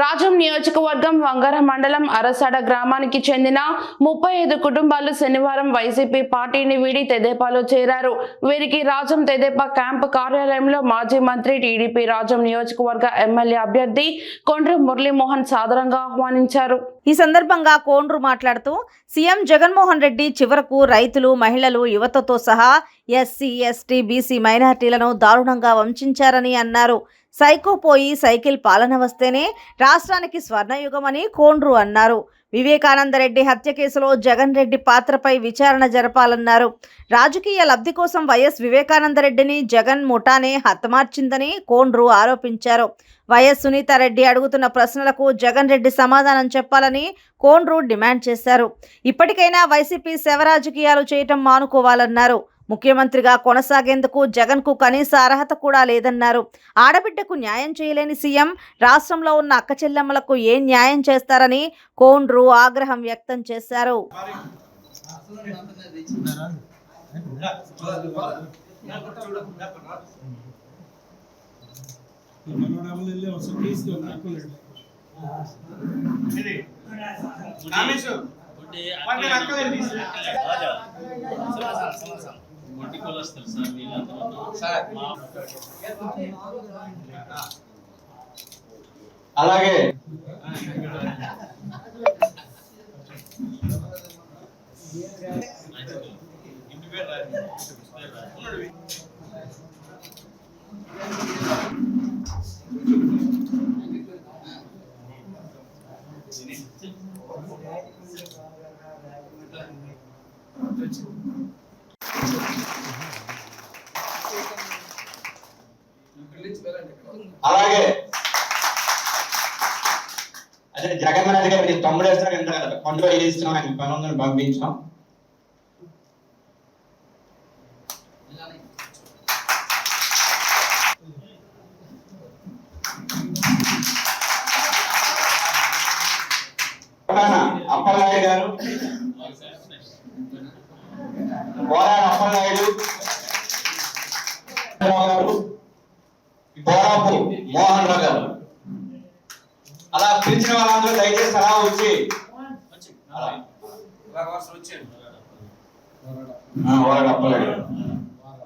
రాజం నియోజకవర్గం వంగర మండలం అరసాడ గ్రామానికి చెందిన ముప్పై ఐదు కుటుంబాలు శనివారం వైసీపీ పార్టీని వీడి తెదేపాలో చేరారు. వీరికి రాజం తెదేపా క్యాంపు కార్యాలయంలో మాజీ మంత్రి టీడీపీ రాజం నియోజకవర్గ ఎమ్మెల్యే అభ్యర్థి కొండ్రు మురళీమోహన్ సాదరంగా ఆహ్వానించారు. ఈ సందర్భంగా కోండ్రు మాట్లాడుతూ సీఎం జగన్మోహన్ రెడ్డి చివరకు రైతులు మహిళలు యువతతో సహా ఎస్సీ ఎస్టీ బీసీ మైనార్టీలను దారుణంగా వంచారని అన్నారు. సైకో పోయి సైకిల్ పాలన వస్తేనే రాష్ట్రానికి స్వర్ణయుగమని కోండ్రు అన్నారు. వివేకానందరెడ్డి హత్య కేసులో జగన్ రెడ్డి పాత్రపై విచారణ జరపాలన్నారు. రాజకీయ లబ్ధి కోసం వైఎస్ వివేకానందరెడ్డిని జగన్ ముఠానే హతమార్చిందని కోండ్రు ఆరోపించారు. వైఎస్ సునీతారెడ్డి అడుగుతున్న ప్రశ్నలకు జగన్ రెడ్డి సమాధానం చెప్పాలని కోండ్రు డిమాండ్ చేశారు. ఇప్పటికైనా వైసీపీ శవ రాజకీయాలు చేయటం మానుకోవాలన్నారు. ముఖ్యమంత్రిగా కొనసాగేందుకు జగన్కు కనీస అర్హత కూడా లేదన్నారు. ఆడబిడ్డకు న్యాయం చేయలేని సీఎం రాష్ట్రంలో ఉన్న అక్క చెల్లెమ్మలకు ఏం న్యాయం చేస్తారని కోండ్రు ఆగ్రహం వ్యక్తం చేశారు. మనోడేమో గుడ్డి కొలస్తారు సార్. వీళ్ళందరూ అలాగే. అలాగే. అదే జగన్ రెడ్డి గారికి తమ్ముడు వేస్తారు ఎంత కదా. కొండ వేస్తున్నాం ఆయన పని ఉందని పంపించాం. అప్పలనాయుడు గారు? పోరాడు అప్పలనాయుడు? గారు? మోహన్ రావు గారు. అలా పిలిచిన వాళ్ళందరూ దయచేసి అలా వచ్చి. అప్పలనాయుడు